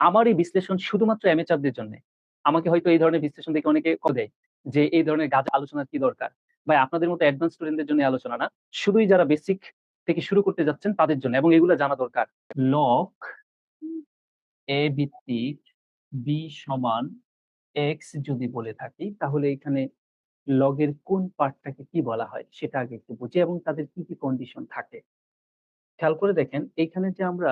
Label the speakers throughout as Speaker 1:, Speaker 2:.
Speaker 1: আমার এই বিশ্লেষণ শুধুমাত্র অ্যামেচারদের জন্য। আমাকে হয়তো এই ধরনের বিশ্লেষণ দেখে অনেকে দেয় যে, এই ধরনের গাছ আলোচনার কি দরকার? ভাই, আপনাদের মতো অ্যাডভান্স স্টুডেন্টদের জন্য আলোচনা না। শুধুই যারা বেসিক থেকে শুরু করতে যাচ্ছেন তাদের জন্য এবং এগুলো জানা দরকার। লক এ ভিত্তিক বি সমান এক্স যদি বলে থাকি, তাহলে এখানে লগের কোন পার্টটাকে কি বলা হয় সেটা আগে একটু বুঝি এবং তাদের কি কি কন্ডিশন থাকে। খেয়াল করে দেখেন এইখানে যে আমরা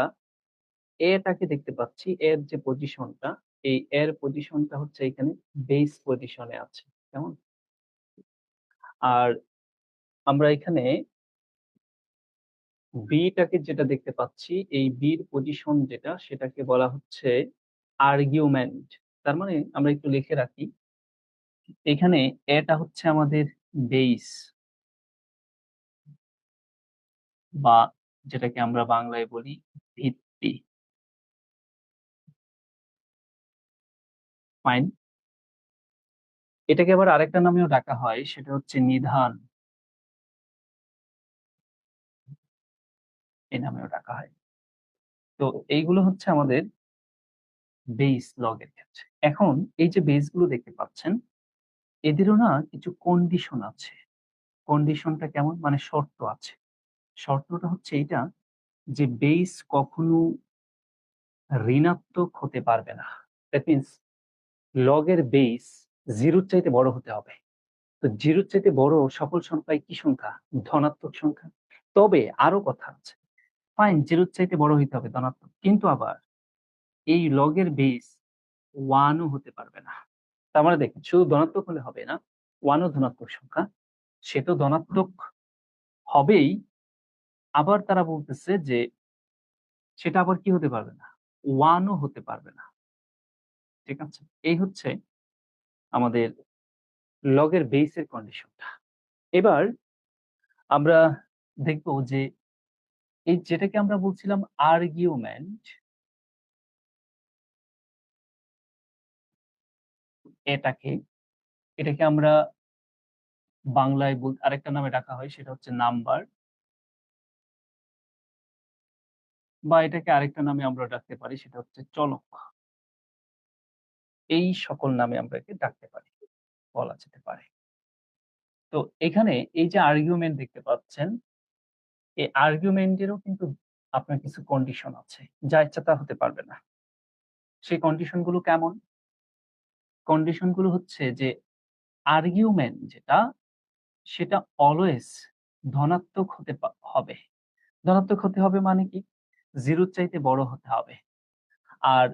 Speaker 1: এটাকে দেখতে পাচ্ছি এর যে পজিশনটা এই এর পজিশনটা হচ্ছে এখানে বেস পজিশনে আছে, কেমন? আর আমরা এখানে বিটাকে যেটা দেখতে পাচ্ছি, এই বির পজিশন যেটা, সেটাকে বলা হচ্ছে আর্গুমেন্ট তার মানে আমরা একটু লিখে রাখি। এখানে এটা হচ্ছে আমাদের বেস বা যেটাকে আমরা বাংলায় বলি ভিত্তি। ফাইন এটাকে আবার আরেকটা নামেও ডাকা হয়, সেটা হচ্ছে নিধান। এই নামেও ডাকা হয়। তো এইগুলো হচ্ছে আমাদের বেস লগের ক্ষেত্রে। এখন এই যে বেসগুলো দেখতে পাচ্ছেন, এদেরও না কিছু কন্ডিশন আছে। কন্ডিশনটা কেমন? মানে শর্ত আছে। শর্তটা হচ্ছে এইটা যে বেস কখনো ঋণাত্মক হতে পারবে না। দ্যাট মিনস লগের বেস জিরোর চাইতে বড় হতে হবে। তো জিরোর চাইতে বড় সকল সংখ্যায় কি সংখ্যা? ধনাত্মক সংখ্যা। তবে আরও কথা আছে। ফাইন জিরোর চাইতে বড় হইতে হবে ধনাত্মক। কিন্তু আবার এই লগের বেস ওয়ানও হতে পারবে না। তার মানে দেখেন, শুধু ধনাত্মক হলে হবে না ওয়ানও ধনাত্মক সংখ্যা। সে তো ধনাত্মক হবেই। আবার তারা বলতেছে যে সেটা আবার কি হতে পারবে না? ওয়ানও হতে পারবে না। ঠিক আছে? এই হচ্ছে আমাদের লগের বেসের কন্ডিশনটা এবার আমরা দেখব যে এই যেটাকে আমরা বলছিলাম আর্গিউমেন্ট এটাকে এটাকে আমরা বাংলায় বল, আরেকটা নামে ডাকা হয়, সেটা হচ্ছে নাম্বার বা এটাকে আরেকটা নামে আমরা ডাকতে পারি, সেটা হচ্ছে চলক। এই সকল নামে আমরা একে ডাকতে পারি, বলা যেতে পারে। তো এখানে এই যে আর্গুমেন্ট দেখতে পাচ্ছেন, এই আর্গুমেন্টেরও কিন্তু আপনার কিছু কন্ডিশন আছে, যা ইচ্ছা তা হতে পারবে না। সেই কন্ডিশনগুলো কেমন? কন্ডিশনগুলো হচ্ছে যে আর্গুমেন্ট যেটা, সেটা অলওয়েজ ধনাত্মক হতে হবে। ধনাত্মক হতে হবে মানে কি? জিরোর চাইতে বড় হতে হবে। আর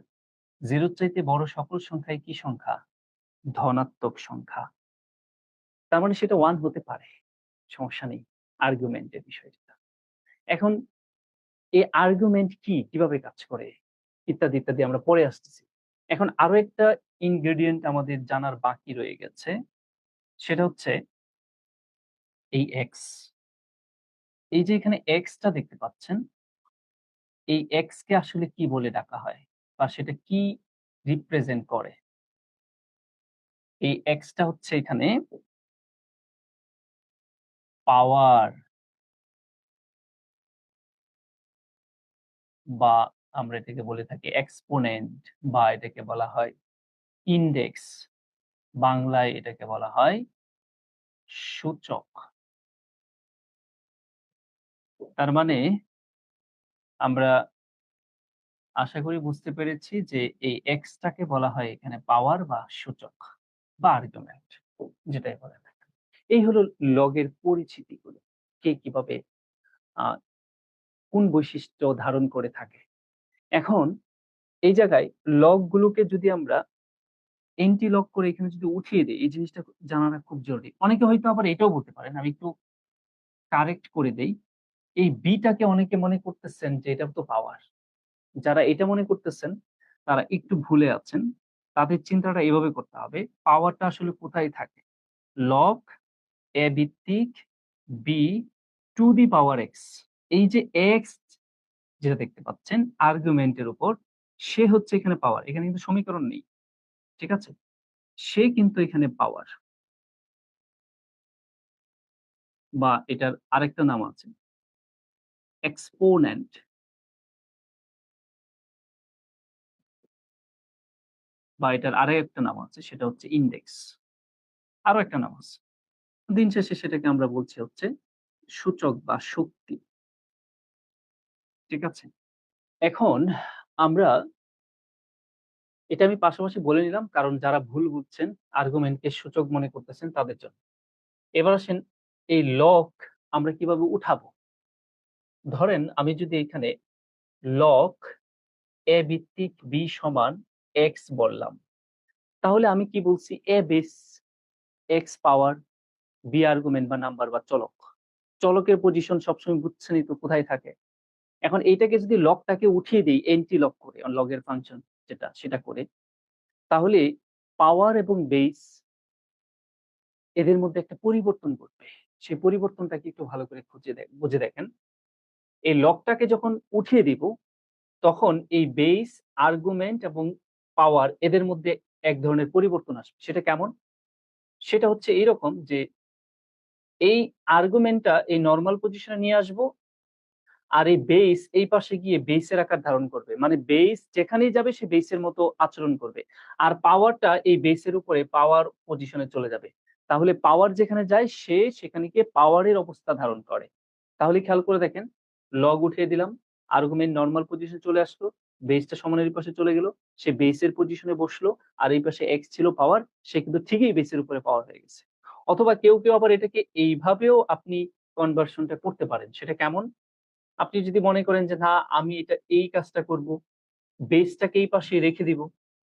Speaker 1: জিরোর চাইতে বড় সকল সংখ্যায় কি সংখ্যা? ধনাত্মক সংখ্যা। তার মানে সেটা ওয়ান হতে পারে। সমস্যা নেই। আর্গুমেন্টের বিষয়টা। এখন এই আর্গুমেন্ট কি? কীভাবে কাজ করে? ইত্যাদি ইত্যাদি আমরা পরে আসতেছি। এখন আরও একটা ইনগ্রেডিয়েন্ট আমাদের জানার বাকি রয়ে গেছে। সেটা হচ্ছে এই এক্স এই যে এখানে এক্সটা দেখতে পাচ্ছেন, এই এক্স কে আসলে কি বলে ডাকা হয়? বা সেটা কি রিপ্রেজেন্ট করে? এই এক্সটা হচ্ছে এখানে পাওয়ার বা আমরা এটাকে বলে থাকি এক্সপোনেন্ট বা এটাকে বলা হয় ইন্ডেক্স বাংলায় এটাকে বলা হয় সূচক। তার মানে আমরা আশা করি বুঝতে পেরেছি যে এই এক্সটাকে বলা হয় এখানে পাওয়ার বা সূচক বা আর্গুমেন্ট যেটাই বলে থাকে এই হলো লগের পরিচিতিগুলো। কে কীভাবে কোন বৈশিষ্ট্য ধারণ করে থাকে। এখন এই জায়গায় লগ গুলোকে যদি আমরা এন্টি লক করে এখানে যদি উঠিয়ে দিই, এই জিনিসটা জানাটা খুব জরুরি। অনেকে হয়তো আবার এটাও বলতে পারেন, আমি একটু কারেক্ট করে দেই। এই বিটাকে অনেকে মনে করতেছেন যে এটা তো পাওয়ার যারা এটা মনে করতেছেন, তারা একটু ভুলে আছেন, তাদের চিন্তাটা এভাবে করতে হবে, পাওয়ারটা আসলে কোথায় থাকে? লগ এ ভিত্তিক B to the power X এই যে এক্স যেটা দেখতে পাচ্ছেন আর্গুমেন্টের উপর, সে হচ্ছে এখানে পাওয়ার এখানে কিন্তু সমীকরণ নেই, ঠিক আছে? সে কিন্তু এখানে পাওয়ার বা এটার আরেকটা নাম আছে এক্সপোনেন্ট বা এটার আরও একটা নাম আছে, সেটা হচ্ছে ইন্ডেক্স আরও একটা নাম আছে। দিন শেষে সেটাকে আমরা বলছি হচ্ছে সূচক বা শক্তি। ঠিক আছে? এখন আমরা এটা আমি পাশাপাশি বলে নিলাম, কারণ যারা ভুল বুঝছেন আর্গুমেন্টকে সূচক মনে করতেছেন তাদের জন্য। এবার আসেন এই লক আমরা কীভাবে উঠাবো? ধরেন আমি যদি এখানে লক এ ভিত্তিক বি সমান এক্স বললাম। তাহলে আমি কি বলছি? A base X power B argument বা নাম্বার বা চলক। চলকের পজিশন সবসময় বুঝছেনই তো কোথায় থাকে? এখন এইটাকে যদি লকটাকে উঠিয়ে দিই এন্টি লক করে লগের ফাংশন যেটা, সেটা করে, তাহলে পাওয়ার এবং বেস এদের মধ্যে একটা পরিবর্তন ঘটবে। সেই পরিবর্তনটাকে একটু ভালো করে খুঁজে বুঝে দেখেন। এই লকটাকে যখন উঠিয়ে দিব, তখন এই বেস আর্গুমেন্ট এবং পাওয়ার এদের মধ্যে এক ধরনের পরিবর্তন আসবে। সেটা কেমন? সেটা হচ্ছে এইরকম যে, এই আর্গুমেন্টটা এই নর্মাল পজিশনে নিয়ে আসব আর এই বেস এই পাশে গিয়ে বেসের আকার ধারণ করবে। মানে বেস যেখানেই যাবে সে বেসের মতো আচরণ করবে। আর পাওয়ারটা এই বেসের উপরে পাওয়ার পজিশনে চলে যাবে। তাহলে পাওয়ার যেখানে যায় সে সেখানে গিয়ে পাওয়ারের অবস্থা ধারণ করে। তাহলে খেয়াল করে দেখেন লগ উঠিয়ে দিলাম আর্গুমেন্ট নর্মাল পজিশনে চলে আসলো। বেসটা সমানের পাশে চলে গেল, সে বেসের পজিশনে বসল, আর এই পাশে এক্স ছিল পাওয়ার সে কিন্তু ঠিকই বেসের উপরে পাওয়ার হয়ে গেছে। অথবা কেউ কেউ আবার এটাকে এইভাবেও আপনি কনভার্সনটা করতে পারেন, সেটা কেমন? আপনি যদি মনে করেন যে, না, আমি এটা এই কাজটা করব বেসটাকে এই পাশে রেখে দিব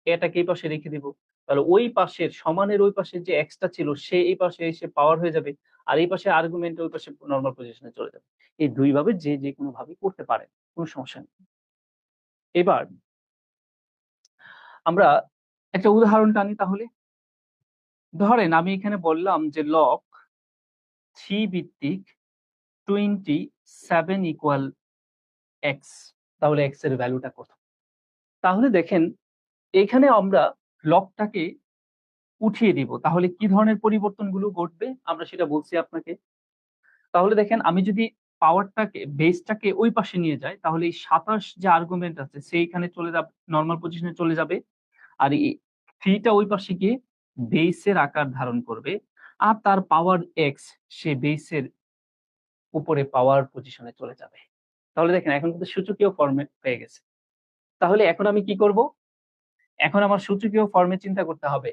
Speaker 1: এটাকে এই পাশে রেখে দিব, তাহলে ওই পাশের সমানের ওই পাশে যে এক্সটা ছিল, সে এই পাশে এসে পাওয়ার হয়ে যাবে, আর এই পাশে আর্গুমেন্ট ওই পাশে নর্মাল পজিশনে চলে যাবে। এই দুইভাবে যে যে কোনো ভাবে করতে পারেন, কোনো সমস্যা নেই। এবার আমরা একটা উদাহরণ টানি তাহলে। ধরেন আমি এখানে বললাম যে লক থ্রি ভিত্তিক টোয়েন্টি সেভেন ইকুয়াল এক্স তাহলে এক্সের ভ্যালুটা কত? তাহলে দেখেন, এখানে আমরা লকটাকে উঠিয়ে দিব। তাহলে কি ধরনের পরিবর্তনগুলো ঘটবে? আমরা সেটা বলছি আপনাকে। তাহলে দেখেন, আমি যদি পাওয়ারটাকে বেসটাকে ওই পাশে নিয়ে যাই তাহলে এই সাতাশ যে আর্গুমেন্ট আছে, সেইখানে চলে যাবে নর্মাল পজিশনে চলে যাবে। আর এই থ্রিটা ওই পাশে গিয়ে বেসের আকার ধারণ করবে। আর তার পাওয়ার এক্স সে বেসের উপরে পাওয়ার পজিশনে চলে যাবে। তাহলে দেখেন, এখন কিন্তু সূচকীয় ফর্মে পেয়ে গেছে। তাহলে এখন আমি কি করব? এখন আমার সূচকীয় ফর্মে চিন্তা করতে হবে।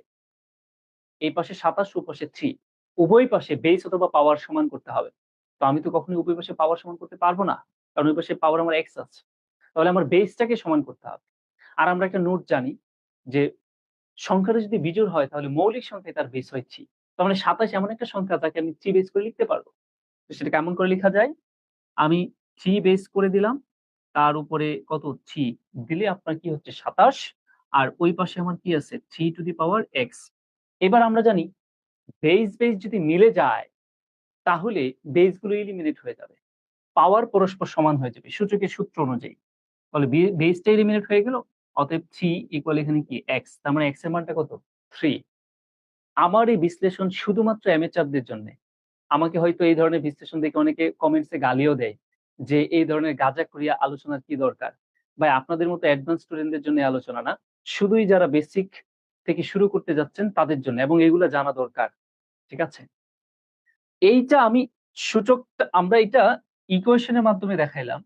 Speaker 1: এই পাশে সাতাশ ও পাশে থ্রি উভয় পাশে বেস অথবা পাওয়ার সমান করতে হবে। তো আমি তো কখনোই উভয় পাশে পাওয়ার সমান করতে পারব না। কারণ ওই পাশে পাওয়ার আমার এক্স আছে। তাহলে আমার বেসটাকে সমান করতে হবে। আর আমরা একটা নোট জানি যে সংখ্যাটা যদি বিজোড় হয়, তাহলে মৌলিক সংখ্যায় তার বেস হয় থ্রি তার মানে সাতাশ এমন একটা সংখ্যা তাকে আমি থ্রি বেস করে লিখতে পারব। তো সেটা কেমন করে লেখা যায়? আমি থ্রি বেস করে দিলাম, তার উপরে কত? থ্রি দিলে আপনার কি হচ্ছে? সাতাশ। আর ওই পাশে আমার কি আছে? Three to the power X এবার আমরা জানি বেস বেস যদি মিলে যায় তাহলে বেসগুলো ইলিমিনেট হয়ে যাবে। পাওয়ার পরস্পর সমান হয়ে যাবে, সূচকের সূত্র অনুযায়ী। তাহলে বেসটা ইলিমিনেট হয়ে গেল, অতএব থ্রি ইকুয়াল এখানে কি? এক্স তার মানে এক্সের মানটা কত? থ্রি আমার এই বিশ্লেষণ শুধুমাত্র অ্যামেচারদের জন্য। আমাকে হয়তো এই ধরনের বিশ্লেষণ দেখে অনেকে কমেন্টসে গালিও দেয় যে এই ধরনের গাজা করিয়া আলোচনার কি দরকার? ভাই, আপনাদের মতো অ্যাডভান্স স্টুডেন্টদের জন্য আলোচনা না। শুধুই যারা বেসিক থেকে শুরু করতে যাচ্ছেন তাদের জন্য এবং এগুলো জানা দরকার। ঠিক আছে? এইটা আমি সূচকটা, আমরা এটা ইকুয়েশনের মাধ্যমে দেখাইলাম।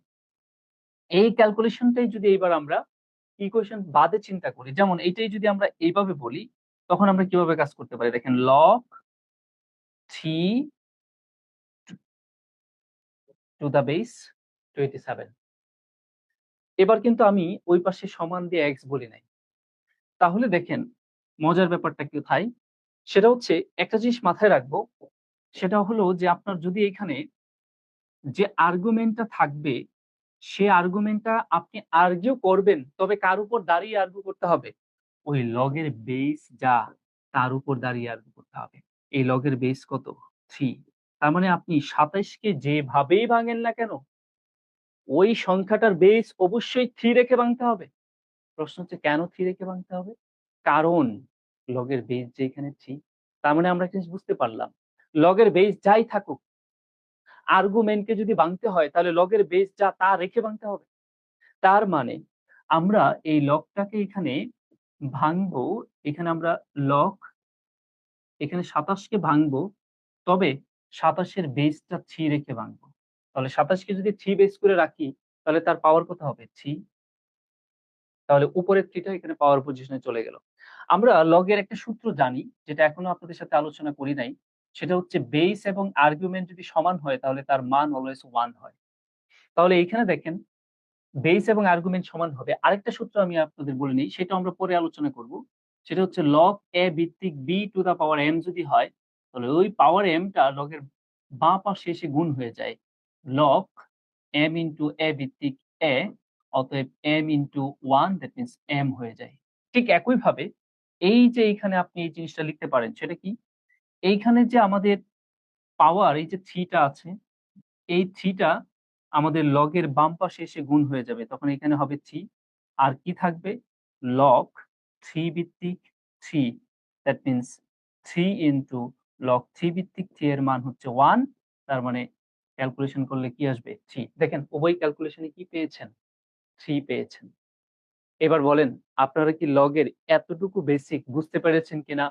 Speaker 1: এই ক্যালকুলেশনটাই যদি এইবার আমরা ইকুয়েশন বাদে চিন্তা করি, যেমন এইটাই যদি আমরা এইভাবে বলি, তখন আমরা কীভাবে কাজ করতে পারি? দেখেন log three to the base twenty seven এবার কিন্তু আমি ওই পাশে সমান দিয়ে এক্স বলি নাই। তাহলে দেখেন, মজার ব্যাপারটা কোথায়? সেটা হচ্ছে একটা জিনিস মাথায় রাখব সেটা হলো যে, আপনার যদি এখানে যে আর্গুমেন্টটা থাকবে, সে আর্গুমেন্টটা আপনি আর্গিউ করবেন, তবে কার উপর দাঁড়িয়ে আর্গু করতে হবে? ওই লগের বেস যা, তার উপর দাঁড়িয়ে আর্গু করতে হবে। এই লগের বেস কত? থ্রি তার মানে আপনি সাতাইশকে যেভাবেই ভাঙেন না কেন, ওই সংখ্যাটার বেস অবশ্যই থ্রি রেখে ভাঙতে হবে। প্রশ্ন হচ্ছে, কেন থ্রি রেখে ভাঙতে হবে? কারণ লগের বেস যেখানে থ্রি তার মানে আমরা জিনিস বুঝতে পারলাম। লগের বেস যাই থাকুক আর্গুমেন্টকে যদি ভাঙতে হয়, তাহলে লগের বেস যা তা রেখে ভাঙতে হবে তার মানে আমরা এই লগটাকে এখানে ভাঙবো, এখানে আমরা লগ এখানে ২৭ কে ভাঙবো। তবে ২৭ এর বেসটা 3 রেখে ভাঙবো। তাহলে ২৭ কে যদি 3 বেস করে রাখি, তাহলে তার পাওয়ার কত হবে? 3 তাহলে উপরের 3 টা এখানে পাওয়ার পজিশনে চলে গেল। আমরা লগের একটা সূত্র জানি, যেটা এখনও আপনাদের সাথে আলোচনা করি নাই। সেটা হচ্ছে বেস এবং আর্গুমেন্ট যদি সমান হয়, তাহলে তার মান অলওয়েজ ওয়ান হয়। তাহলে এইখানে দেখেন বেস এবং আর্গুমেন্ট সমান হবে। আরেকটা সূত্র আমি আপনাদের বলে নিই, সেটা আমরা পরে আলোচনা করব। সেটা হচ্ছে লগ এ ভিত্তিক B to the power M যদি হয়, তাহলে ওই পাওয়ার m টা লগের বাঁ পাশে এসে গুণ হয়ে যায়। লগ m ইনটু এ ভিত্তিক এ অতএব m into 1 that means M হয়ে যায়। ঠিক একইভাবে, এই যে এইখানে আপনি এই জিনিসটা লিখতে পারেন, সেটা কি? এইখানে যে আমাদের পাওয়ার এই যে 3 টা আছে, এই 3 টা আমাদের লগের বাম পাশে এসে গুণ হয়ে যাবে। তখন এখানে হবে থ্রি আর কি থাকবে? লগ থ্রি ভিত্তিক three that means 3 into log three ভিত্তিক থ্রি এর মান হচ্ছে ওয়ান তার মানে ক্যালকুলেশন করলে কি আসবে? থ্রি দেখেন উভয় ক্যালকুলেশনে কি পেয়েছেন? থ্রি পেয়েছেন। এবার বলেন আপনারা কি লগের এতটুকু বেসিক বুঝতে পেরেছেন কিনা?